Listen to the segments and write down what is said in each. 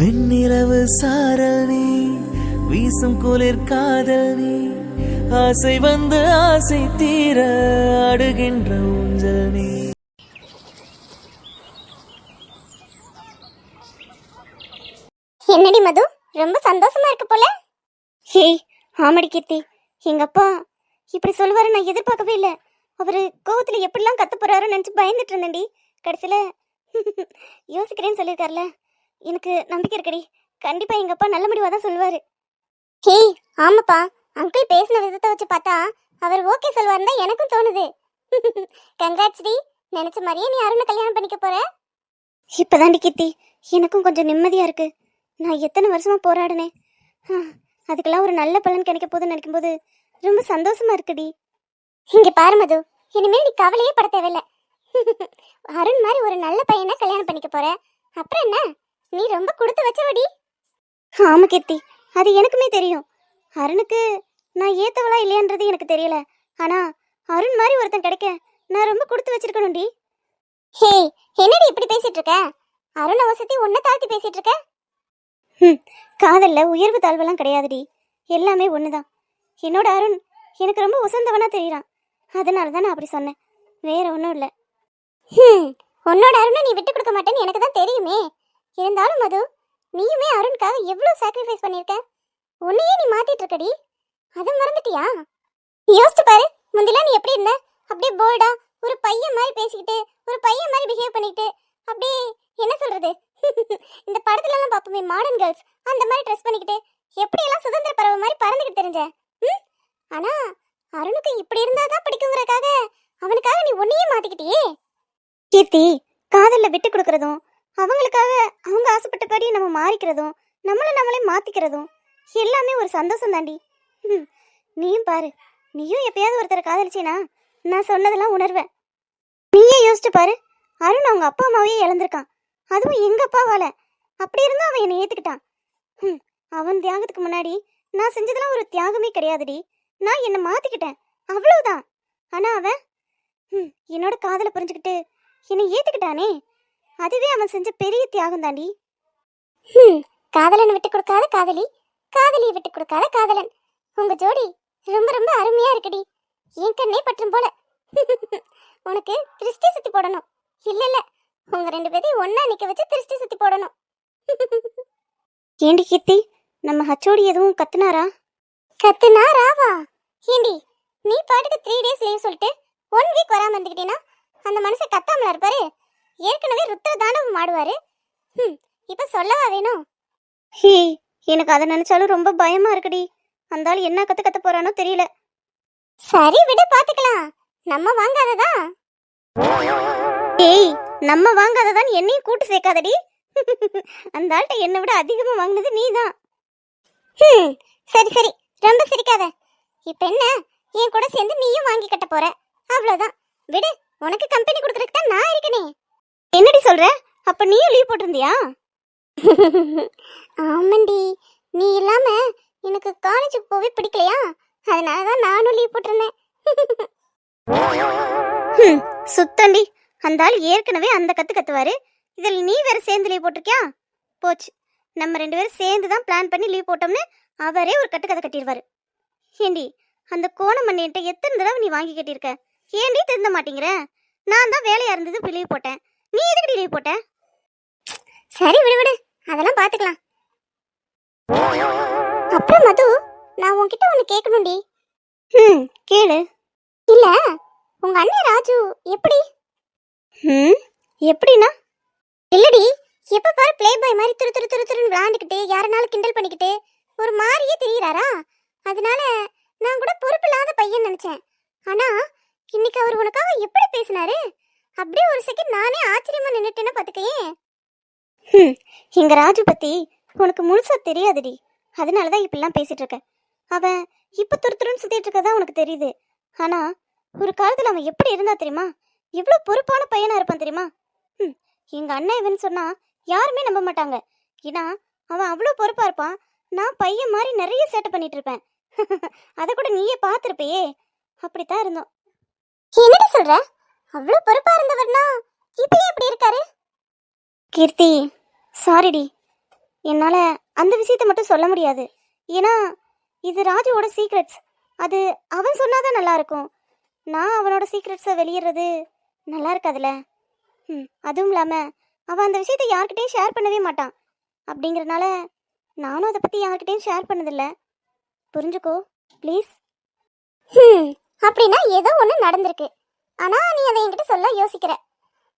வெண்ணிலவு சாரல் நீ வீசும் குளிர் காதல் நீ ஆசை வந்து ஆசை தீர அடுகின்ற ஊஞ்சல் நீ. என்னடி மது? ரொம்ப சந்தோஷமா இருக்கு போல. ஹேய் ஆமடி கீர்த்தி. எங்க அப்பா இப்படி சொல்லுவாரு நான் எதிர்பார்க்கவே இல்லை. அவரு கோவத்துல எப்படிலாம் கத்த போறாருன்னு நினைச்சு பயந்துட்டு இருந்தேன்டி. கடைசியில யோசிக்கிறேன்னு சொல்லியிருக்காருல. எனக்கு நம்பிக்கை இருக்கடி. கண்டிப்பா எங்க அப்பா நல்ல முடிவா தான் சொல்லுவாரு. ஹே ஆமாப்பா. அங்கிள் பேசின விதத்தை வச்சு பார்த்தா அவர் ஓகே சொல்வாருன்னு தான் எனக்கும் தோணுது. கங்காட்சிடி டி. நினைச்ச மாதிரியே நீ அருணை கல்யாணம் பண்ணிக்க போற? இப்பதாண்டி கீர்த்தி. எனக்கும் கொஞ்சம் நிம்மதியா இருக்கு. நான் எத்தனை வருஷமா போராடினேன் அதுக்கெல்லாம் ஒரு நல்ல பலன் கிடைக்க போதுன்னு நினைக்கும்போது ரொம்ப சந்தோஷமா இருக்குடி. இங்க பாரு மது. இனிமேல் நீ கவலையே பட தேவையில்ல. அருண் மாதிரி ஒரு நல்ல பையனை கல்யாணம் பண்ணிக்க போற. அப்புறம் என்ன? நீ ரொம்ப கொடுத்து வச்சவடி. ஆமா கீர்த்தி அது எனக்குமே தெரியும். அருணுக்கு நான் ஏத்தவளா இல்லையான்றது எனக்கு தெரியல. ஆனா அருண் மாதிரி ஒருத்தன் கிடைக்க நான் ரொம்ப கொடுத்து வச்சிருக்கணும்டி. ஹே என்னடி இப்படி பேசிட்டு இருக்க அருண் வசதி ஒன்ன தாழ்த்தி பேசிட்டு இருக்க ம் காதல்ல உயர்வு தாழ்வெல்லாம் கிடையாதுடி. எல்லாமே ஒண்ணுதான். என்னோட அருண் எனக்கு ரொம்ப உசந்தவனா தெரியறான். அதனால தான் நான் அப்படி சொன்னேன். வேற ஒன்றும் இல்லை. ம் உன்னோட அருணை நீ விட்டு கொடுக்க மாட்டேன்னு எனக்கு தான் தெரியுமே. இருந்தாலும் மது நீயுமே அருணுக்காக எவ்வளோ சாக்ரிஃபைஸ் பண்ணியிருக்க உன்னையே நீ மாத்திட்டு இருக்கடி. அதை மறந்துட்டியா? யோசிச்சு பாரு முந்திலாம் நீ எப்படி இருந்த? அப்படியே போல்டா ஒரு பையன் மாதிரி பேசிக்கிட்டு ஒரு பையன் மாதிரி பிஹேவ் பண்ணிக்கிட்டு அப்படியே என்ன சொல்றது? இந்த படத்துல எல்லாம் பாப்போமே மாடர்ன் கேர்ள்ஸ் அந்த மாதிரி ட்ரெஸ் பண்ணிக்கிட்டு எப்படி எல்லாம் சுதந்திர பறவை மாதிரி பறந்துக்கிட்டு தெரிஞ்ச? ம்? ஆனா அருணுக்கு இப்படி இருந்தாதான் பிடிக்குங்கிறக்காக அவனுக்காக நீ ஒன்னையே மாத்திக்கிட்டியே? கீர்த்தி காதல்ல விட்டு கொடுக்கறதும் அவங்களுக்காக அவங்க ஆசைப்பட்டபடி நம்ம மாறிக்கிறதும் நம்மளை நம்மளே மாத்திக்கிறதும் எல்லாமே ஒரு சந்தோஷம் தாண்டி. ம், நீயும் பாரு. நீயும் எப்பயாவது ஒருத்தரை காதலிச்சினா நான் சொன்னதெல்லாம் உணர்வேன். நீயே யோசிச்சு பாரு. அருண் அவங்க அப்பா அம்மாவையே இழந்திருக்கான். அதுவும் எங்க அப்பாவால அப்படி இருந்தும் அவன் என்னை ஏத்துக்கிட்டான். ம் அவன் தியாகத்துக்கு முன்னாடி நான் செஞ்சதெல்லாம் ஒரு தியாகமே கிடையாதுடி. நான் என்னை மாத்திக்கிட்டேன். அவ்வளவுதான். ஆனா அவன் ம் என்னோட காதலை புரிஞ்சுக்கிட்டு என்னை ஏத்துக்கிட்டானே. அதுவே அவன் செஞ்ச பெரிய தியாகம் தாண்டி. காதலனை விட்டு கொடுக்காத காதலி காதலியை விட்டு கொடுக்காத காதலன். உங்க ஜோடி ரொம்ப ரொம்ப அருமையா இருக்குடி. என் கண்ணே பற்றும் போல. உனக்கு திருஷ்டி சுத்தி போடணும். இல்ல இல்ல உங்க ரெண்டு பேரையும் ஒண்ணா நிக்க வச்சு திருஷ்டி சுத்தி போடணும். ஏண்டி கீர்த்தி நம்ம ஹச்சோடி எதுவும் கத்துனாரா? கத்துனாராவா? ஏண்டி நீ பாட்டுக்கு த்ரீ டேஸ் லீவ் சொல்லிட்டு ஒன் வீக் வராம இருந்துக்கிட்டீங்கன்னா அந்த மனுஷன் கத்தாமல இருப்பாரு? ஏற்கனவே ருத்ர தாண்டவம் ஆடுவாரு. ம் இப்ப சொல்லவா வேணும் ஹே எனக்கு அதை நினைச்சாலும் ரொம்ப பயமா இருக்குடி. அந்த ஆள் என்ன கத்து கத்த போறானோ தெரியல. சரி விடு பாத்துக்கலாம். நம்ம வாங்காததா? ஏய் நம்ம வாங்காததான் என்னையும் கூட்டு சேர்க்காதடி. அந்த ஆள்கிட்ட என்னை விட அதிகமா வாங்கினது நீதான் ஹம், சரி சரி. ரொம்ப சிரிக்காத. இப்ப என்ன? என் கூட சேர்ந்து நீயும் வாங்கி கட்ட போற. அவ்வளவுதான். விடு உனக்கு கம்பெனி கொடுக்கறதுக்கு தான் நான் இருக்கனே. என்னடி சொல்ற? அப்ப நீயும் லீவ் போட்டிருந்தியா? ஆமாண்டி. நீ இல்லாம எனக்கு காலேஜுக்கு போவே பிடிக்கலையா? அதனால தான் நானும் லீவ் போட்டிருந்தேன். சுத்தண்டி. அந்த ஆள் ஏற்கனவே அந்த கத்து கத்துவாரு. இதில் நீ வேற சேர்ந்து லீவ் போட்டிருக்கியா? போச்சு. நம்ம ரெண்டு பேரும் சேர்ந்து தான் பிளான் பண்ணி லீவ் போட்டோம்னு அவரே ஒரு கட்டு கதை கட்டிடுவாரு ஏண்டி அந்த கோணமண்ணிட்ட எத்தனை தடவை நீ வாங்கி கட்டியிருக்க? ஏண்டி திருந்த மாட்டேங்கிற? நான் தான் வேலையா இருந்தது லீவ் போட்டேன். நீ எதுக்கு லீவ் போட்ட? சரி விடு விடு. அதெல்லாம் பாத்துக்கலாம். அப்புறம் மது நான் உன்கிட்ட ஒன்னு கேட்கணும்டி. ம் கேளு. இல்ல உங்க அண்ணன் ராஜு எப்படி? ம் எப்படின்னா? இல்லடி எப்ப பாரு ப்ளே பாய் மாதிரி துரு துரு துரு துருன்னு விளாண்டுக்கிட்டு யாரனாலும் கிண்டல் பண்ணிக்கிட்டு ஒரு மாதிரியே தெரியுறாரா? அதனால நான் கூட பொறுப்பில்லாத பையன் நினைச்சேன். ஆனா இன்னைக்கு அவர் உனக்காக எப்படி பேசினாரு? அப்படியே ஒரு செகண்ட் நானே ஆச்சரியமா நின்னுட்டேன்னு பாத்துக்கையே எங்க ராஜு பத்தி உனக்கு முழுசா தெரியாதுடி. அதனாலதான் இப்படிலாம் பேசிட்டு இருக்க அவன் இப்ப துரு துருன்னு சுத்திட்டு இருக்கதா உனக்கு தெரியுது. ஆனா ஒரு காலத்துல அவன் எப்படி இருந்தா தெரியுமா? எவ்வளவு பொறுப்பான பையனா இருப்பான் தெரியுமா? எங்க அண்ணன் இவன் சொன்னா யாருமே நம்ப மாட்டாங்க. ஏன்னா அவன் அவ்வளவு பொறுப்பா இருப்பான். நான் பையன் மாதிரி நிறைய சேட்டை பண்ணிட்டு இருப்பேன். அத கூட நீயே பார்த்திருப்பையே. அப்படித்தான் இருந்தோம். என்னடி சொல்ற? அவ்வளவு பொறுப்பா இருந்தவர்னா இப்ப எப்படி இருக்காரு? கீர்த்தி சாரிடி என்னால் அந்த விஷயத்த மட்டும் சொல்ல முடியாது. ஏன்னா இது ராஜுவோட சீக்ரெட்ஸ் அது அவன் சொன்னாதான் நல்லா இருக்கும் நான் அவனோட சீக்ரெட்ஸை வெளியிடுறது நல்லா இருக்காதுல்ல ம் அதுவும் இல்லாமல் அவன் அந்த விஷயத்தை யார்கிட்டயும் ஷேர் பண்ணவே மாட்டான். அப்படிங்கறனால நானும் அதை பற்றி யார்கிட்டயும் ஷேர் பண்ணதில்ல. புரிஞ்சுக்கோ ப்ளீஸ் ம் அப்படின்னா ஏதோ ஒன்று நடந்திருக்கு. ஆனா நீ அதை என்கிட்ட சொல்ல யோசிக்கிற.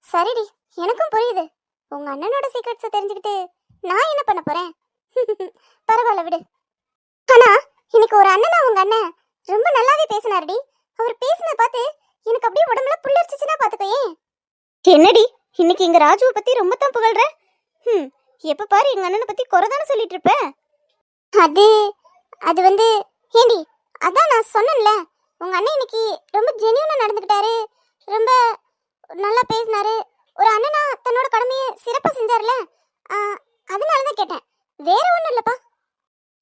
சரிடி எனக்கும் புரியுது. உங்க அண்ணனோட சீக்ரெட்ஸை தெரிஞ்சுக்கிட்டு நான் என்ன பண்ண போறேன்? பரவாயில்ல விடு. ஆனா இன்னைக்கு ஒரு அண்ணனா உங்க அண்ணன் ரொம்ப நல்லாவே பேசினாருடி. அவர் பேசினத பார்த்து எனக்கு அப்படியே உடம்புல புல்லரிச்சுச்சுன்னா பாத்துக்கோயே என்னடி இன்னைக்கு எங்க ராஜுவை பத்தி ரொம்ப தான் புகழ்ற? ம் எப்ப பாரு எங்க அண்ணனை பத்தி குறைதானே சொல்லிட்டு இருப்ப? அது அது வந்து ஏண்டி அதான் நான் சொன்னேன்ல. உங்க அண்ணன் இன்னைக்கு ரொம்ப ஜெனியூனா நடந்துக்கிட்டாரு. ரொம்ப நல்லா பேசினாரு. ஒரு அண்ணனா தன்னோட கடமையை சிறப்பா செஞ்சார்ல அதனால தான் கேட்டேன். வேற ஒண்ணும் இல்லப்பா.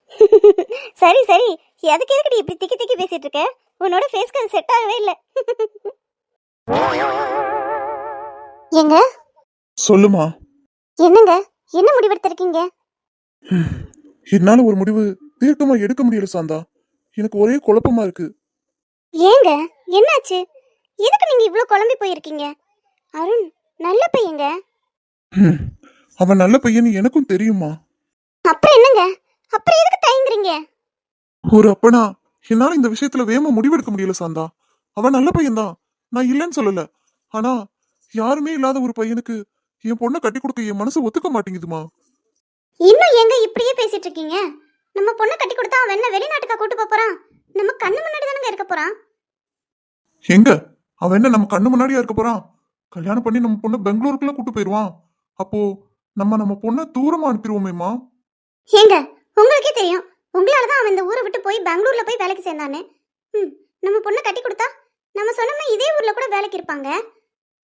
சரி சரி. எதுக்கு எதுக்குடி இப்படி திக்கி திக்கி பேசிட்டு இருக்க? உன்னோட ஃபேஸ்க்கு அது செட் ஆகவே இல்ல. ஏங்க சொல்லுமா. என்னங்க? என்ன முடிவெடுத்திருக்கீங்க? என்னால ஒரு முடிவு தீர்க்கமா எடுக்க முடியல சாந்தா. எனக்கு ஒரே குழப்பமா இருக்கு. ஏங்க என்னாச்சு? எதுக்கு நீங்க இவ்ளோ குழம்பி போயிருக்கீங்க? அருண் நல்ல பையங்க. ஹம், அவன் நல்ல பையன் எனக்கும் தெரியுமா? அப்புறம் என்னங்க? அப்புறம் எதுக்கு தயங்குறீங்க? ஒரு அப்பனா என்னால இந்த விஷயத்துல வேகமா முடிவெடுக்க முடியல சாந்தா. அவன் நல்ல பையன்தான். நான் இல்லைன்னு சொல்லல. ஆனா யாருமே இல்லாத ஒரு பையனுக்கு என் பொண்ணை கட்டி கொடுக்க என் மனசு ஒத்துக்க மாட்டேங்குதுமா? இன்னும் எங்க இப்படியே பேசிட்டு இருக்கீங்க? நம்ம பொண்ணை கட்டி கொடுத்தா அவன் என்ன வெளிநாட்டுக்கா கூட்டு போப் போறான்? நம்ம கண்ணு முன்னாடி தானங்க இருக்க போறான் எங்க? அவன் என்ன நம்ம கண்ணு முன்னாடியா இருக்க போறான் கல்யாணம் பண்ணி நம்ம பொண்ணை பெங்களூருக்குள்ள கூட்டு போயிருவான். அப்போ நம்ம நம்ம பொண்ணை தூரமா அனுப்பிடுவோமேமா ஏங்க உங்களுக்கே தெரியும். உங்களால தான் அவன் இந்த ஊரை விட்டு போய் பெங்களூர்ல போய் வேலைக்கு சேர்ந்தானே. ம் நம்ம பொண்ணை கட்டி கொடுத்தா? நம்ம சொன்னோம்னா இதே ஊர்ல கூட வேலைக்கு இருப்பாங்க.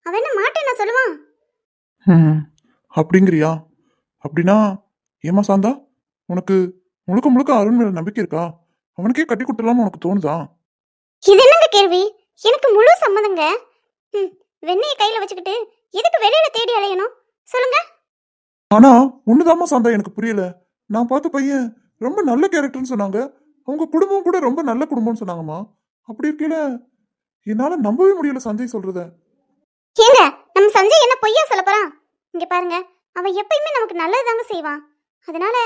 அவன் என்ன மாட்டேன் சொல்லுவான்? ம் அப்படிங்கிறியா? அப்படின்னா ஏமா சாந்தா உனக்கு முழுக்க முழுக்க அருண் மேல நம்பிக்கை இருக்கா? அவனுக்கே கட்டி கொடுத்துடலாம்னு உனக்கு தோணுதா? இது என்னங்க கேள்வி? எனக்கு முழு சம்மதங்க. ம் வெண்ணெயை கையில வச்சுக்கிட்டு எதுக்கு வெளியில தேடி அலையணும்? சொல்லுங்க. ஆனா ஒண்ணுதாம்மா சாந்தா எனக்கு புரியல. நான் பார்த்த பையன் ரொம்ப நல்ல கேரக்டர்னு சொன்னாங்க. அவங்க குடும்பம் கூட ரொம்ப நல்ல குடும்பம்னு சொன்னாங்கம்மா. அப்படி இருக்கையில என்னால நம்பவே முடியல சஞ்சய் சொல்றத. ஏங்க நம்ம சஞ்சய் என்ன பொய்யா சொல்ல போறான்? இங்க பாருங்க அவன் எப்பயுமே நமக்கு நல்லதுதாங்க செய்வான். அதனால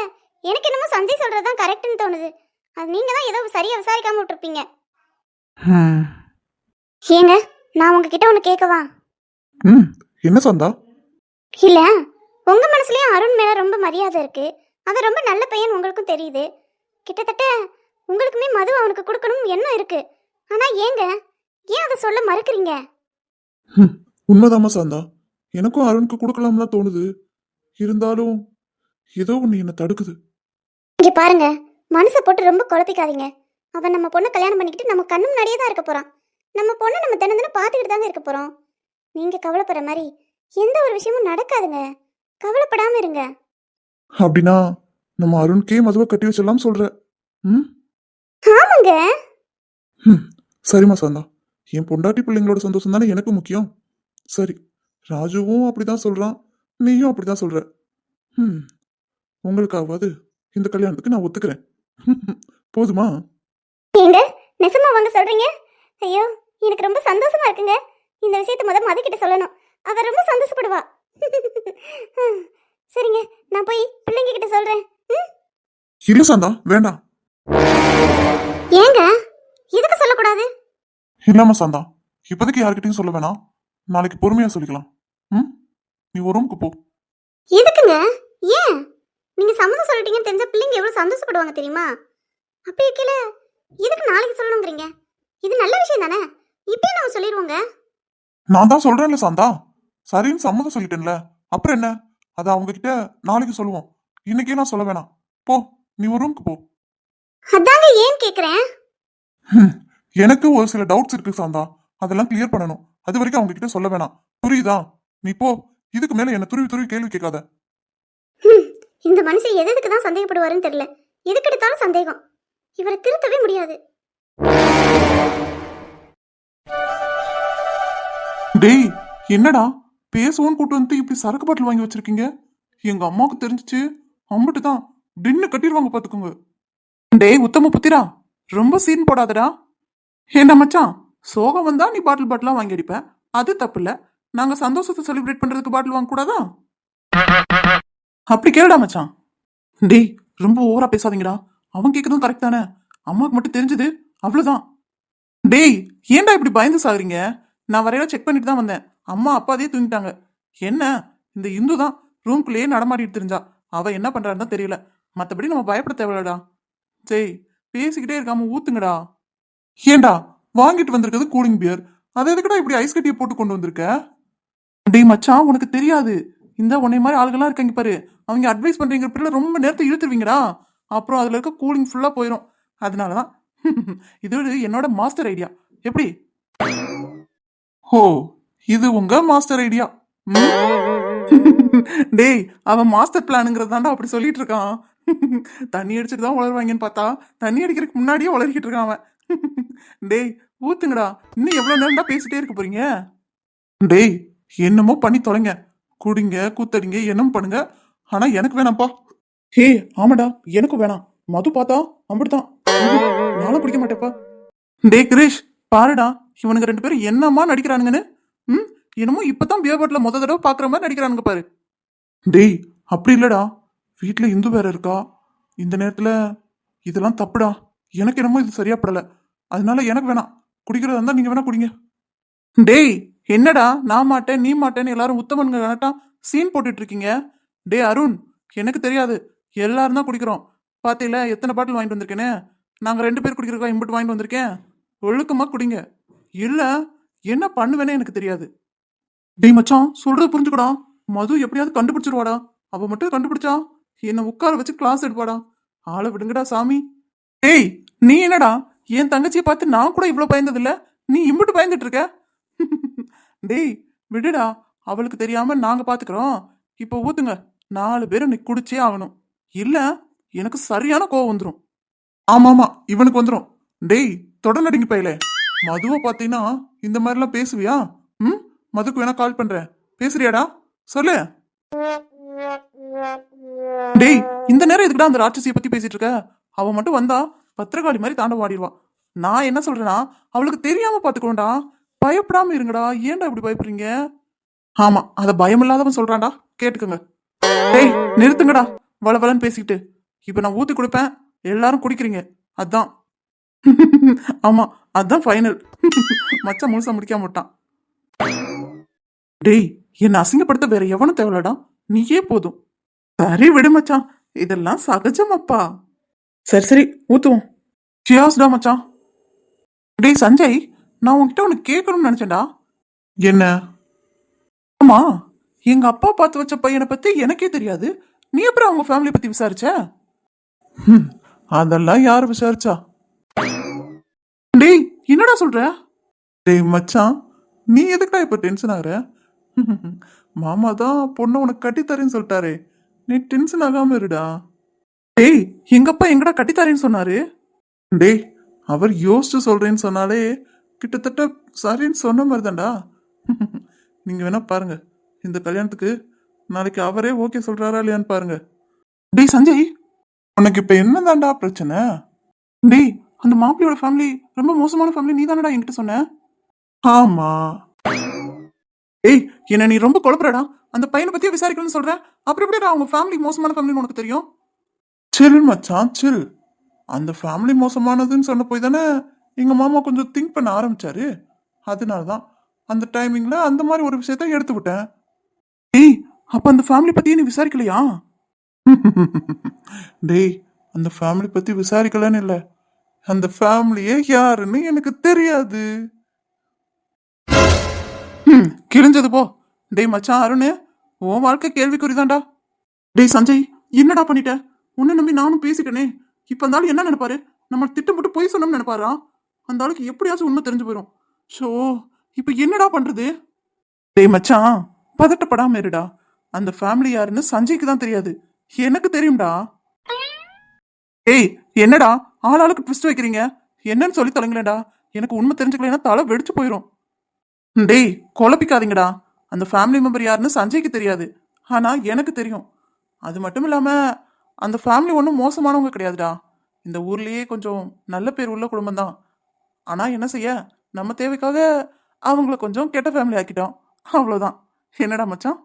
எனக்கு என்னமோ சஞ்சய் சொல்றதுதான் கரெக்ட்னு தோணுது. அது நீங்க தான் ஏதோ சரியா விசாரிக்காம விட்டுருப்பீங்க. ஏங்க நான் உங்ககிட்ட ஒன்று கேட்கவா ம் என்ன சாந்தா? இல்ல உங்க மனசுலயும் அருண் மேல ரொம்ப மரியாதை இருக்கு. அவன் ரொம்ப நல்ல பையன் உங்களுக்கும் தெரியுது. கிட்டத்தட்ட உங்களுக்குமே மது அவனுக்கு கொடுக்கணும் எண்ணம் இருக்கு. ஆனா ஏங்க ஏன் அதை சொல்ல மறுக்கிறீங்க? ம், உண்மைதாம்மா சாந்தா. எனக்கும் அருணுக்கு கொடுக்கலாம்னு தான் தோணுது. இருந்தாலும் ஏதோ ஒன்று என்னை தடுக்குது. இங்க பாருங்க மனசை போட்டு ரொம்ப குழப்பிக்காதீங்க. அவன் நம்ம பொண்ணை கல்யாணம் பண்ணிக்கிட்டு நம்ம கண்ணு முன்னாடியே தான் இருக்க போறான். நம்ம பொண்ணை நம்ம தினம் தினம் பார்த்துக்கிட்டு தாங்க இருக்க போறோம். நீங்க கவலைப்படுற மாதிரி எந்த ஒரு விஷயமும் நடக்காதுங்க. கவலைப்படாம இருங்க. அப்படின்னா நம்ம அருண்கே மதுவை கட்டி வச்சிடலாம் சொல்ற. ம்? ஆமாங்க. ம் சரிம்மா சாந்தா. என் பொண்டாட்டி பிள்ளைங்களோட சந்தோஷம் தானே எனக்கு முக்கியம். சரி ராஜுவும் அப்படிதான் சொல்றான். நீயும் அப்படிதான் சொல்ற. ம் உங்களுக்காவது இந்த கல்யாணத்துக்கு நான் ஒத்துக்கிறேன். போதுமா? ஏங்க நெசமா வாங்க சொல்றீங்க? ஐயோ எனக்கு ரொம்ப சந்தோஷமா இருக்குங்க. இந்த விஷயத்த முத மது கிட்ட சொல்லணும். அவ ரொம்ப சந்தோஷப்படுவா. சரிங்க நான் போய் பிள்ளைங்க கிட்ட சொல்றேன். ம்? இல்ல சாந்தா வேண்டாம். ஏங்க எதுக்கு சொல்லக்கூடாது? இல்லாம சாந்தா இப்போதைக்கு யார்கிட்டயும் சொல்ல வேணாம். நாளைக்கு பொறுமையா சொல்லிக்கலாம். ம்? நீ ஒரு ரூமுக்கு போ. எதுக்குங்க? ஏன்? நீங்க சம்மதம் சொல்லிட்டீங்கன்னு தெரிஞ்ச பிள்ளைங்க எவ்வளவு சந்தோஷப்படுவாங்க தெரியுமா? அப்படி இருக்கல எதுக்கு நாளைக்கு சொல்லணுங்கிறீங்க? இது நல்ல விஷயம் தானே? இப்பயே நம்ம சொல்லிடுவோங்க. நான் தான் சொல்றேன்ல சாந்தா. சரின்னு சம்மதம் சொல்லிட்டேன்ல. அப்புறம் என்ன? அதை அவங்க கிட்ட நாளைக்கு சொல்லுவோம். இன்னைக்கே நான் சொல்ல வேணாம். போ நீ ஒரு ரூமுக்கு போ. அதாங்க ஏன் கேக்குறேன்? எனக்கு ஒரு சில டவுட்ஸ் இருக்கு சாந்தா. அதெல்லாம் கிளியர் பண்ணணும். அது வரைக்கும் அவங்க கிட்ட சொல்ல வேணாம். புரியுதா? நீ போ. இதுக்கு மேல என்ன துருவி துருவி கேள்வி கேட்காத. இந்த மனுஷன் எது எதுக்கு தான் சந்தேகப்படுவாருன்னு தெரியல. எதுக்கு எடுத்தாலும் சந்தேகம். இவரை திருத்தவே முடியாது. டேய் என்னடா? பேசுவோன்னு கூட்டு வந்து இப்படி சரக்கு பாட்டில் வாங்கி வச்சிருக்கீங்க? எங்க அம்மாவுக்கு தெரிஞ்சுச்சு. அம்பிட்டு தான் டின்னு கட்டிடுவாங்க பாத்துக்கோங்க. டேய் உத்தம புத்திரா ரொம்ப சீன் போடாதடா. என்ன மச்சான் சோகம் வந்தா நீ பாட்டில் பாட்டிலா வாங்கி அடிப்ப? அது தப்பு இல்ல. நாங்க சந்தோஷத்தை செலிப்ரேட் பண்றதுக்கு பாட்டில் வாங்க கூடாதா அப்படி கேளுடா மச்சான். டேய் ரொம்ப ஓவரா பேசாதீங்கடா. அவன் கேட்கறதும் கரெக்ட் தானே. அம்மாவுக்கு மட்டும் தெரிஞ்சது அவ்வளவுதான். டேய் ஏன்டா இப்படி பயந்து சாகுறீங்க? நான் வரையில செக் பண்ணிட்டு தான் வந்தேன். அம்மா அப்பா அதே தூங்கிட்டாங்க. என்ன? இந்த இந்து தான் ரூம்குள்ளேயே நடமாடிட்டு தெரிஞ்சா அவ என்ன பண்றான்னு தான் தெரியல. மத்தபடி நம்ம பயப்பட தேவையில்லடா. சரி பேசிக்கிட்டே இருக்காம ஊத்துங்கடா. ஏன்டா வாங்கிட்டு வந்திருக்கிறது கூலிங் பியர் அதை எதுக்குடா இப்படி ஐஸ் கட்டியை போட்டு கொண்டு வந்திருக்க? டேய் மச்சான் உனக்கு தெரியாது. இந்த உன்னை மாதிரி ஆளுகள்லாம் இருக்காங்க பாரு. அவங்க அட்வைஸ் பண்றீங்க பிள்ளை ரொம்ப நேரத்தை இழுத்துருவீங்கடா. அப்புறம் அதுல இருக்க கூலிங் ஃபுல்லா போயிடும் அதனால தான் இது என்னோட மாஸ்டர் ஐடியா எப்படி? ஓ இது உங்க மாஸ்டர் ஐடியா டேய் அவன் மாஸ்டர் பிளானுங்கிறது தாண்டா அப்படி சொல்லிட்டு இருக்கான். தண்ணி அடிச்சுட்டு தான் உளருவாங்கன்னு பார்த்தா தண்ணி அடிக்கிறதுக்கு முன்னாடியே உளறிக்கிட்டு இருக்கான் அவன். டேய் ஊத்துங்கடா. இன்னும் எவ்வளவு நேரம் தான் பேசிட்டே இருக்க போறீங்க? டேய் என்னமோ பண்ணி தொலைங்க. குடிங்க கூத்தடிங்க என்னமோ பண்ணுங்க. ஆனா எனக்கு வேணாம்ப்பா. ஹே ஆமாடா எனக்கும் வேணாம். மது பார்த்தா அப்படித்தான் நானும் குடிக்க மாட்டேப்பா டேய் கிரீஷ் பாருடா. இவனுங்க ரெண்டு பேரும் என்னம்மா நடிக்கிறானுங்கன்னு? ம்? என்னமோ இப்பதான் பியர் பாட்டில் முத தடவை பாக்குற மாதிரி நடிக்கிறானுங்க பாரு. டேய் அப்படி இல்லடா. வீட்ல இந்து வேற இருக்கா? இந்த நேரத்துல இதெல்லாம் தப்புடா. எனக்கு என்னமோ இது சரியா படல. அதனால எனக்கு வேணாம். குடிக்கிறதா இருந்தா நீங்க வேணா குடிங்க. டேய் என்னடா நான் மாட்டேன் நீ மாட்டேன்னு எல்லாரும் உத்தமனுங்க கனட்டா சீன் போட்டுட்டு இருக்கீங்க டேய் அருண் எனக்கு தெரியாது. எல்லாரும் தான் குடிக்கிறோம். பார்த்தீங்களா எத்தனை பாட்டில் வாங்கிட்டு வந்திருக்கேனே? நாங்கள் ரெண்டு பேர் குடிக்கிறக்கா இம்புட்டு வாங்கிட்டு வந்திருக்கேன். ஒழுக்கமாக குடிங்க. இல்லை என்ன பண்ணுவேனே எனக்கு தெரியாது. டேய் மச்சான் சொல்றது புரிஞ்சுக்கடா. மது எப்படியாவது கண்டுபிடிச்சிருவாடா. அவ மட்டும் கண்டுபிடிச்சா? என்னை உட்கார வச்சு கிளாஸ் எடுப்பாடா. ஆளை விடுங்கடா சாமி. டேய் நீ என்னடா? என் தங்கச்சியை பார்த்து நான் கூட இவ்வளோ பயந்ததில்லை. நீ இம்புட்டு பயந்துட்டு இருக்க? டேய் விடுடா. அவளுக்கு தெரியாம நாங்க பாத்துக்கிறோம். இப்போ ஊத்துங்க. நாலு பேரும் நீ குடிச்சே ஆகணும். இல்ல எனக்கு சரியான கோவம் வந்துடும் ஆமா ஆமா இவனுக்கு வந்துடும் டேய் தொடர்நடிங்க பையலே. மதுவை பார்த்தீங்கன்னா இந்த மாதிரிலாம் பேசுவியா? ம்? மதுக்கு வேணா கால் பண்றேன். பேசுறியாடா? சொல்லு. டேய் இந்த நேரம் எதுக்குடா அந்த ராட்சசியை பத்தி பேசிட்டு இருக்க? அவன் மட்டும் வந்தா பத்திரகாளி மாதிரி தாண்டவாடிடுவான் நான் என்ன சொல்றேன்னா அவளுக்கு தெரியாம பாத்துக்கோண்டா பயப்படாம இருங்கடா. ஏன்டா இப்படி பயப்படுறீங்க? ஆமா அத பயம் இல்லாதவன் சொல்றான்டா. கேட்டுக்கோங்க. டேய் நிறுத்துங்கடா. வளவலன்னு பேசிக்கிட்டு. இப்ப நான் ஊத்தி கொடுப்பேன். எல்லாரும் குடிக்கிறீங்க. அதான். ஆமா அதான் ஃபைனல் மச்சான் முழுசா முடிக்காம விட்டான். டேய் என்ன அசிங்கப்படுத்த வேற எவனும் தேவையில்லடா. நீயே போதும். சரி விடு மச்சான். இதெல்லாம் சகஜம் அப்பா சரி சரி ஊத்துவோம். சியாஸ்டா மச்சான். டேய் சஞ்சய் நான் உன்கிட்ட ஒன்று கேட்கணும்னு நினைச்சேன்டா. என்ன? ஆமா எங்க அப்பா பார்த்து வச்ச பையனை பத்தி எனக்கே தெரியாது. நீ அப்புறம் அவங்க ஃபேமிலி பத்தி விசாரிச்ச? அதெல்லாம் யார் விசாரிச்சா? டேய் என்னடா சொல்ற? டேய் மச்சான் நீ எதுக்குடா இப்ப டென்ஷன் ஆகுற? மாமா தான் பொண்ணை உனக்கு கட்டித்தரேன்னு சொல்லிட்டாரே. நீ டென்ஷன் ஆகாம இருடா. டேய் எங்க அப்பா எங்கடா கட்டித்தரேன்னு சொன்னாரு? டேய் அவர் யோசிச்சு சொல்றேன்னு சொன்னாலே கிட்டத்தட்ட சரின்னு சொன்ன மாதிரி தான்டா நீங்கள் வேணால் பாருங்க. இந்த கல்யாணத்துக்கு நாளைக்கு அவரே ஓகே சொல்கிறாரா இல்லையான்னு பாருங்கள் டேய் சஞ்சய் உனக்கு இப்ப என்னதான்டா பிரச்சனை? டேய் அந்த மாப்பிள்ளையோட ஃபேமிலி ரொம்ப மோசமான ஃபேமிலி நீ தானடா என்கிட்ட சொன்ன? ஆமா. ஏய் என்ன நீ ரொம்ப குழப்பறடா. அந்த பையனை பத்தியே விசாரிக்கணும்னு சொல்ற. அப்புறம் எப்படிடா அவங்க ஃபேமிலி மோசமான ஃபேமிலின்னு உனக்கு தெரியும்? சில் மச்சான் சில் அந்த ஃபேமிலி மோசமானதுன்னு சொன்ன போய் தானே எங்கள் மாமா கொஞ்சம் திங்க் பண்ண ஆரம்பிச்சாரு. அதனால தான் அந்த டைமிங்கில் அந்த மாதிரி ஒரு விஷயத்த எடுத்து விட்டேன். ஏய் அப்போ அந்த ஃபேமிலி பற்றியே நீ விசாரிக்கலையா? டேய் அந்த ஃபேமிலி பற்றி விசாரிக்கலன்னு இல்லை. அந்த ஃபேமிலியே யாருன்னு எனக்கு தெரியாது. ம், கிழிஞ்சது போ. டேய் மச்சான் அருண் உன் வாழ்க்கை கேள்விக்குறிதான்டா. டேய் சஞ்சய் என்னடா பண்ணிட்ட? உன்னை நம்பி நானும் பேசிக்கனே இப்போ இருந்தாலும் என்ன நினைப்பாரு? நம்ம திட்டம் போட்டு பொய் சொன்னோம்னு நினைப்பாரா? அந்த ஆளுக்கு எப்படியாச்சும் உண்மை தெரிஞ்சு போயிடும் ஷோ இப்போ என்னடா பண்ணுறது டேய் மச்சான் பதட்டப்படாம இருடா. அந்த ஃபேமிலி யாருன்னு சஞ்சய்க்கு தான் தெரியாது. எனக்கு தெரியும்டா. ஏய் என்னடா? ஆளாளுக்கு ட்விஸ்ட் வைக்கிறீங்க. என்னன்னு சொல்லி தொலைங்களேடா எனக்கு உண்மை தெரிஞ்சுக்கலைன்னா தலை வெடிச்சு போயிடும் டேய் குழப்பிக்காதீங்கடா. அந்த ஃபேமிலி மெம்பர் யாருன்னு சஞ்சய்க்கு தெரியாது. ஆனால் எனக்கு தெரியும். அது மட்டும் இல்லாமல் அந்த ஃபேமிலி ஒன்றும் மோசமானவங்க கிடையாதுடா. இந்த ஊர்லேயே கொஞ்சம் நல்ல பேர் உள்ள குடும்பம் தான் ஆனால் என்ன செய்ய? நம்ம தேவைக்காக அவங்கள கொஞ்சம் கெட்ட ஃபேமிலி ஆக்கிட்டோம். அவ்வளோதான் என்னடா மச்சான்?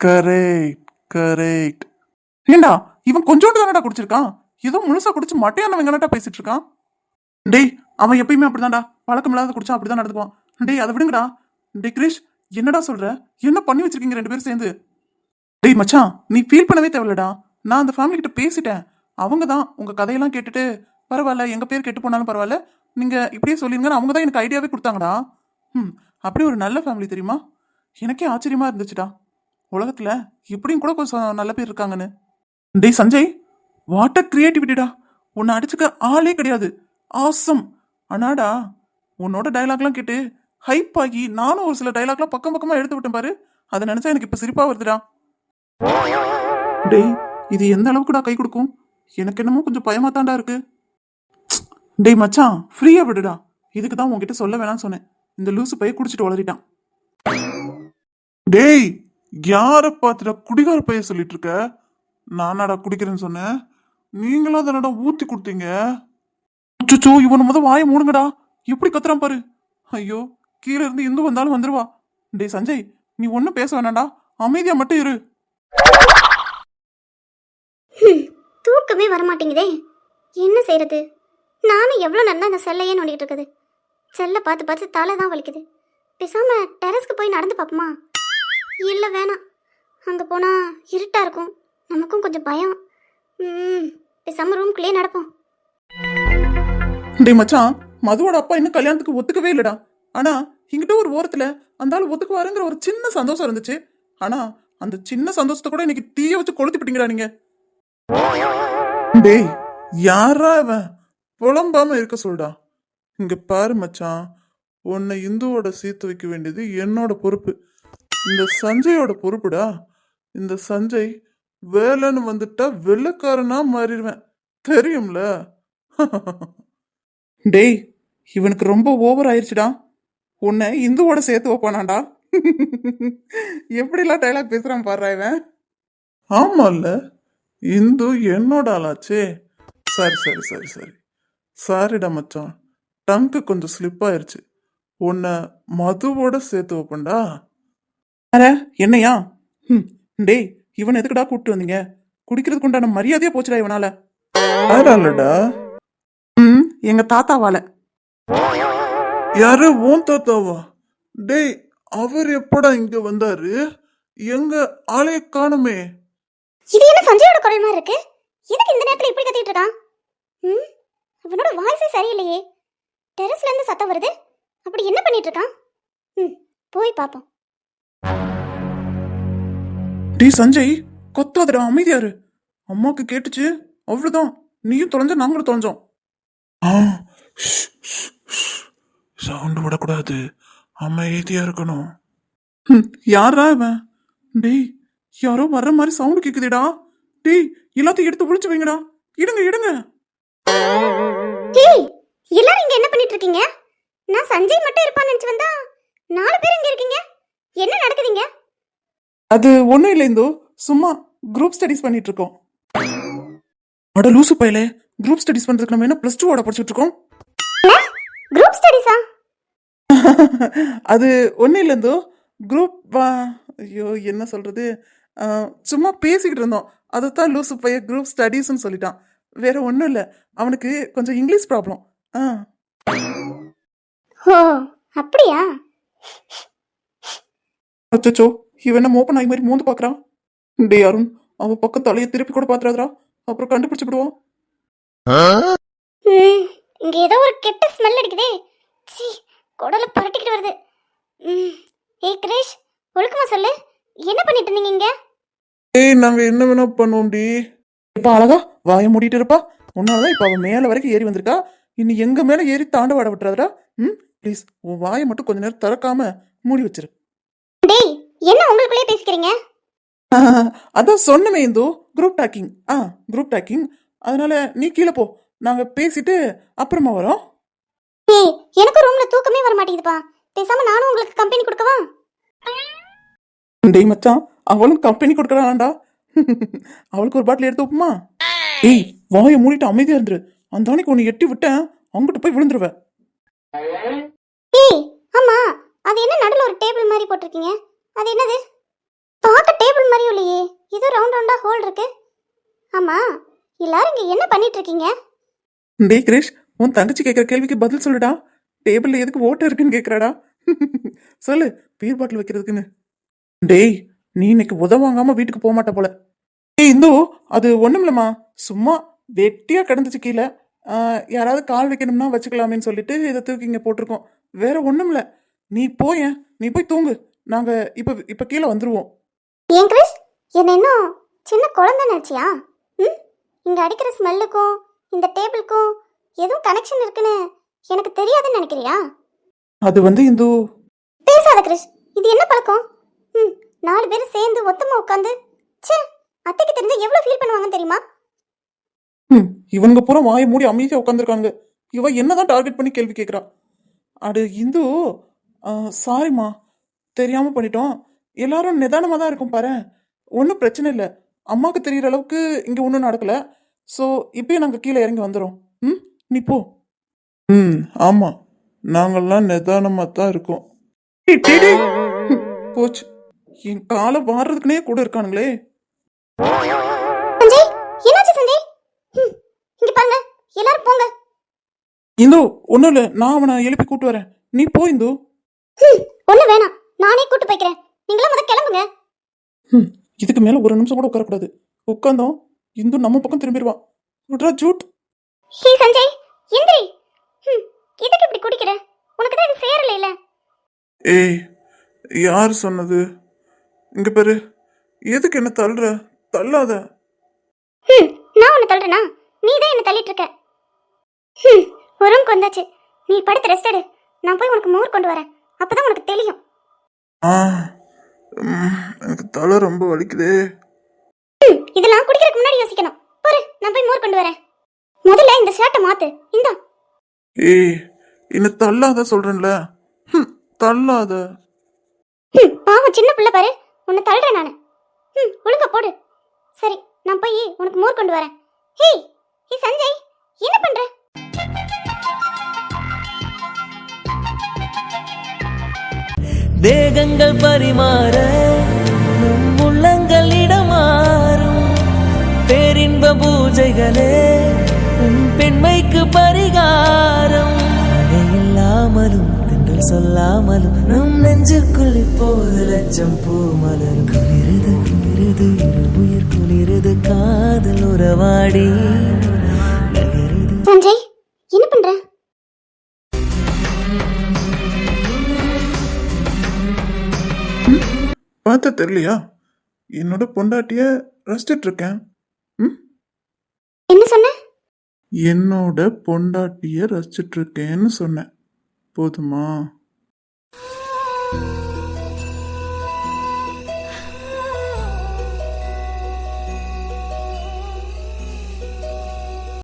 கரெக்ட் கரெக்ட் ஏண்டா இவன் கொஞ்சோண்டு தானடா குடிச்சிருக்கான்? ஏதோ முழுசா குடிச்சு மட்டையான வெங்கனட்டா பேசிட்டு இருக்கான். டேய் அவன் எப்பயுமே அப்படிதான்டா. பழக்கம் இல்லாத குடிச்சா அப்படிதான் நடந்துக்குவான். டேய் அதை விடுங்கடா. டேய் கிரீஷ் என்னடா சொல்ற? என்ன பண்ணி வச்சிருக்கீங்க ரெண்டு பேரும் சேர்ந்து? டேய் மச்சான் நீ ஃபீல் பண்ணவே தேவையில்லடா. நான் அந்த ஃபேமிலி கிட்ட பேசிட்டேன். அவங்க தான் உங்க கதையெல்லாம் கேட்டுட்டு பரவாயில்ல எங்கள் பேர் கெட்டு போனாலும் பரவாயில்ல. நீங்கள் இப்படியே சொல்லிருங்கன்னு அவங்க தான் எனக்கு ஐடியாவே கொடுத்தாங்கடா. ம் அப்படி ஒரு நல்ல ஃபேமிலி தெரியுமா? எனக்கே ஆச்சரியமாக இருந்துச்சுடா. உலகத்தில் இப்படியும் கூட கொஞ்சம் நல்ல பேர் இருக்காங்கன்னு. டேய் சஞ்சய் வாட்டர் கிரியேட்டிவிட்டிடா உன்னை அடிச்சுக்க ஆளே கிடையாது. ஆசம் அண்ணாடா உன்னோட டயலாக்லாம் கேட்டு ஹைப் ஆகி நானும் ஒரு சில டயலாக்லாம் பக்கம் பக்கமாக எடுத்து விட்டேன் பாரு. அதை நினச்சா எனக்கு இப்போ சிரிப்பாக வருதுடா. டேய் இது எந்த அளவுக்குடா கை கொடுக்கும்? எனக்கு என்னமோ கொஞ்சம் பயமாக தாண்டா இருக்குது டேய் மச்சான் ஃப்ரீயா விடுடா. இதுக்கு தான் உங்ககிட்ட சொல்ல வேணாம்னு சொன்னேன். இந்த லூசு பைய குடிச்சிட்டு வளரிட்டான் டேய் யார பார்த்துடா குடிகார பைய சொல்லிட்டு இருக்க? நானாடா குடிக்கிறேன்னு சொன்னேன். நீங்களா தானடா ஊத்தி கொடுத்தீங்க. அச்சோ இவன் முத வாயை மூடுங்கடா. எப்படி கத்துறான் பாரு. ஐயோ கீழே இருந்து இந்து வந்தாலும் வந்துருவா. டேய் சஞ்சய் நீ ஒன்றும் பேச வேணாம்டா. அமைதியா மட்டும் இரு. தூக்கமே வரமாட்டேங்குதே. என்ன செய்யறது நானும் எவ்வளோ நல்லா அந்த செல்லையே நோண்டிக்கிட்டு இருக்குது. செல்லை பார்த்து பார்த்து தலை தான் வலிக்குது. பேசாம டெரஸ்க்கு போய் நடந்து பார்ப்போமா? இல்லை வேணாம். அங்கே போனால் இருட்டாக இருக்கும். நமக்கும் கொஞ்சம் பயம். ம் பேசாம ரூம்குள்ளேயே நடப்போம். டே மச்சான் மதுவோட அப்பா இன்னும் கல்யாணத்துக்கு ஒத்துக்கவே இல்லடா. ஆனா இங்கிட்ட ஒரு ஓரத்துல அந்த ஆள் ஒத்துக்குவாருங்கிற ஒரு சின்ன சந்தோஷம் இருந்துச்சு. ஆனா அந்த சின்ன சந்தோஷத்தை கூட இன்னைக்கு தீய வச்சு கொளுத்து விட்டீங்கடா நீங்க. டேய் யாரா அவன் புலம்பாம இருக்க சொல்டா. இங்க பாரு மச்சான். உன்னை இந்துவோட சேர்த்து வைக்க வேண்டியது என்னோட பொறுப்பு. இந்த சஞ்சயோட பொறுப்புடா. இந்த சஞ்சய் வேலைன்னு வந்துட்டா வெள்ளக்காரனா மாறிடுவேன். தெரியும்ல? டேய் இவனுக்கு ரொம்ப ஓவர் ஆயிடுச்சுடா உன்னை இந்துவோட சேர்த்து வைப்பானாடா. எப்படிலாம் டைலாக் பேசுறான் பாடுறா இவன். ஆமால்ல. இந்து என்னோட ஆளாச்சே. சரி சரி சரி சரி. சாரிடா மச்சான். டங்கு கொஞ்சம் ஸ்லிப் ஆயிருச்சு. உன்னை மதுவோட சேர்த்து வைப்பேன்டா. அட என்னையா? ம் டேய் இவன் எதுக்குடா கூப்பிட்டு வந்தீங்க? குடிக்கிறதுக்கு உண்டான மரியாதையே போச்சுடா இவனால. அதனாலடா ம் எங்க தாத்தாவால. யாரு? ஓன் தாத்தாவா? டேய் அவர் எப்படா இங்க வந்தாரு? எங்க ஆளே காணுமே. இது என்ன சஞ்சயோட குரல் மாதிரி இருக்கு? எதுக்கு இந்த நேரத்தில் இப்படி கத்திட்டு இருக்கான்? ம்? அவனோட வாய்ஸே சரியில்லையே. டெரஸ்ல இருந்து சத்தம் வருது. அப்படி என்ன பண்ணிட்டு இருக்கான் ம் போய் பார்ப்போம் டேய் சஞ்சய் கொத்தாதடா அமைதியாரு அம்மாக்கு கேட்டுச்சு அவ்வளவுதான். நீயும் தொலைஞ்ச நாங்களும் தொலைஞ்சோம். சவுண்ட் விடக்கூடாது. அமைதியா இருக்கணும். யாரா இவன்? டேய் யாரோ வர்ற மாதிரி சவுண்ட் கேக்குதுடா. டேய் எல்லாத்தையும் எடுத்து ஒளிச்சு வைங்கடா. இடுங்க இடுங்க. ஏய் எல்லாரும் இங்க என்ன பண்ணிட்டு இருக்கீங்க நான் சஞ்சய் மட்டும் இருப்பான்னு நினைச்சு வந்தா நாலு பேர் இங்க இருக்கீங்க. என்ன நடக்குதுங்க? அது ஒண்ணும் இல்லை இந்தோ. சும்மா குரூப் ஸ்டடிஸ் பண்ணிட்டு இருக்கோம் அட லூசு பயலே. குரூப் ஸ்டடிஸ் பண்றதுக்கு நம்ம என்ன பிளஸ் டூவோட படிச்சுட்டு இருக்கோம் குரூப் ஸ்டடிஸா அது ஒன்றும் இல்லை இந்தோ. குரூப் ஐயோ என்ன சொல்றது? சும்மா பேசிக்கிட்டு இருந்தோம். அதைத்தான் லூசு பைய குரூப் ஸ்டடீஸ்னு சொல்லிட்டான். வேற ஒன்றும் இல்லை. அவனுக்கு கொஞ்சம் இங்கிலீஷ் ப்ராப்ளம். ஆ. ஓ அப்படியா? அச்சோ இவன் என்ன மோப்பன் ஆகி மாதிரி மூந்து பார்க்கறான் டே அருண் அவன் பக்கம் தலையை திருப்பி கூட பாத்துறாதரா அப்புறம் கண்டுபிடிச்சு விடுவோம் ம் இங்க ஏதோ ஒரு கெட்ட ஸ்மெல் அடிக்குதே. சீ குடல பரட்டிக்கிட்டு வருது. ம் ஏய் கிரேஷ் ஒழுக்கமா சொல்லு. என்ன பண்ணிட்டு இருந்தீங்க இங்க? ஏய் நாங்க என்ன வேணா பண்ணுவோம்டி இப்ப அழகா வாயை மூடிட்டு இருப்பா. உன்னாலதான் இப்ப அவன் மேல வரைக்கும் ஏறி வந்திருக்கா. இனி எங்க மேல ஏறி தாண்ட வாட விட்டுறாதடா. ம் ப்ளீஸ் உன் வாயை மட்டும் கொஞ்ச நேரம் திறக்காம மூடி வச்சிரு. டேய் என்ன உங்களுக்குள்ளே பேசிக்கிறீங்க? அதான் சொன்னமே இந்து குரூப் டாக்கிங் ஆ குரூப் டாக்கிங் அதனால நீ கீழே போ. நாங்க பேசிட்டு அப்புறமா வரோம். ஏய் எனக்கு ரூம்ல தூக்கமே வர மாட்டேங்குதுப்பா. பேசாம நானும் உங்களுக்கு கம்பெனி கொடுக்கவா? டேய் மச்சான் அவளும் கம்பெனி கொடுக்கறான்டா. அவளுக்கு ஒரு பாட்டில் எடுத்து வைப்புமா? ஏய் வாயை மூடிட்டு அமைதியா இருந்துரு. அந்த அன்னைக்கு உன்னை எட்டி விட்டேன். அங்கிட்டு போய் விழுந்துருவ ஏய் ஆமா அது என்ன நடுவில் ஒரு டேபிள் மாதிரி போட்டிருக்கீங்க? அது என்னது? பார்க்க டேபிள் மாதிரியும் இல்லையே. ஏதோ ரவுண்ட் ரவுண்டா ஹோல் இருக்கு. ஆமா எல்லாரும் இங்க என்ன பண்ணிட்டு இருக்கீங்க டேய் கிரேஷ் உன் தங்கச்சி கேட்குற கேள்விக்கு பதில் சொல்லுடா. டேபிள்ல எதுக்கு ஓட்டை இருக்குன்னு கேட்குறாடா சொல்லு பீர் பாட்டில் வைக்கிறதுக்குன்னு. டேய் நீ இன்னைக்கு உதவ வாங்காம வீட்டுக்கு போக மாட்ட போல. ஏய் இந்து அது ஒண்ணுமில்லம்மா சும்மா வெட்டியா கிடந்துச்சு கீழே. யாராவது கால் வைக்கணும்னா வச்சுக்கலாமேன்னு சொல்லிட்டு இதை தூக்கி இங்க போட்டிருக்கோம். வேற ஒண்ணுமில்ல நீ போயேன் நீ போய் தூங்கு. நாங்க இப்ப இப்ப கீழே வந்துருவோம். ஏன் கிறிஸ்? என்ன இன்னும் சின்ன குழந்தை நினச்சியா? ம்? இங்க அடிக்கிற ஸ்மெல்லுக்கும் இந்த டேபிளுக்கும் எதுவும் கனெக்ஷன் இருக்குன்னு எனக்கு தெரியாதுன்னு நினைக்கிறியா? அது வந்து இந்து. பேசாத கிறிஸ். இது என்ன பழக்கம்? ம் நாலு பேரும் சேர்ந்து ஒத்தமா உட்காந்து ச்சே அத்தைக்கு தெரிஞ்சா எவ்வளவு ஃபீல் பண்ணுவாங்கன்னு தெரியுமா? ம் இவனுங்க பூரா வாயை மூடி அமைதியா உட்காந்துருக்காங்க இவ என்னதான் டார்கெட் பண்ணி கேள்வி கேட்குறா அடு இந்து சாரிம்மா தெரியாம பண்ணிட்டோம். எல்லாரும் நிதானமாக தான் இருக்கும் பாரு ஒன்றும் பிரச்சனை இல்லை. அம்மாவுக்கு தெரியிற அளவுக்கு இங்கே ஒன்றும் நடக்கல. ஸோ இப்பயே நாங்கள் கீழே இறங்கி வந்துடும் ம் நீ போ. ம் ஆமாம் நாங்கள்லாம் நிதானமாக தான் இருக்கோம். போச்சு. என் காலை வாடுறதுக்குனே கூட இருக்கானுங்களே. சஞ்சய் என்னாச்சு சஞ்சய்? ம் இங்க பாருங்க எல்லாரும் போங்க. இந்து ஒன்றும் இல்லை நான் அவனை எழுப்பி கூட்டு வரேன். நீ போ இந்து. ம் ஒன்றும் வேணாம் நானே கூட்டு போய்க்கிறேன். நீங்களும் முத கிளம்புங்க. ம், இதுக்கு மேல ஒரு நிமிஷம் கூட உட்காரக்கூடாது. உட்காந்தோம் இந்து நம்ம பக்கம் திரும்பிடுவான். விட்றா ஜூட். ஹே சஞ்சய் எந்திரி. ம் எதுக்கு இப்படி குடிக்கிற? உனக்கு தான் இது சேரல இல்ல ஏய் யார் சொன்னது? இங்க பாரு. எதுக்கு என்ன தள்ளுற? தள்ளாத. ம் நான் உன்னை தள்ளுறேனா? நீ தான் என்ன தள்ளிட்டு இருக்க ம் ஒரு ரூம்க்கு வந்தாச்சு. நீ படுத்து ரெஸ்ட் எடு. நான் போய் உனக்கு மோர் கொண்டு வரேன். அப்பதான் உனக்கு தெரியும். ஆ ம், எனக்கு தலை ரொம்ப வலிக்குதே. ம் இதெல்லாம் குடிக்கிறதுக்கு முன்னாடி யோசிக்கணும். பாரு நான் போய் மோர் கொண்டு வரேன். முதல்ல இந்த ஷர்ட்டை மாத்து. இந்தா. ஏய் என்ன தள்ளாத சொல்றேன்ல. ஹம், தள்ளாத. ம் பாவம் சின்ன பிள்ளை பாரு. உன்னை தள்ளுறேன் நான். ம் ஒழுங்க போடு. சரி நான் போய் உனக்கு மோர் கொண்டு வரேன். ஹே ஹே சஞ்சய் என்ன பண்ற? தேகங்கள் பரிமாற உள்ளங்கள் இடமாறும். பேரின்ப பூஜைகளே உன் பெண்மைக்கு பரிகாரம். இல்லாமலும் தென்றல் சொல்லாமலும் நெஞ்சுக்குள் இப்போது லட்சம் பூ மலர் குளிருது குளிருது இரு உயிர் குளிருது காதல் உறவாடி சஞ்சய் என்ன பண்ற? பார்த்தா தெரியலையா? என்னோட பொண்டாட்டிய ரசிச்சிட்டு இருக்கேன் என்ன சொன்ன? என்னோட பொண்டாட்டிய ரசிச்சிட்டு இருக்கேன்னு சொன்னேன். போதுமா?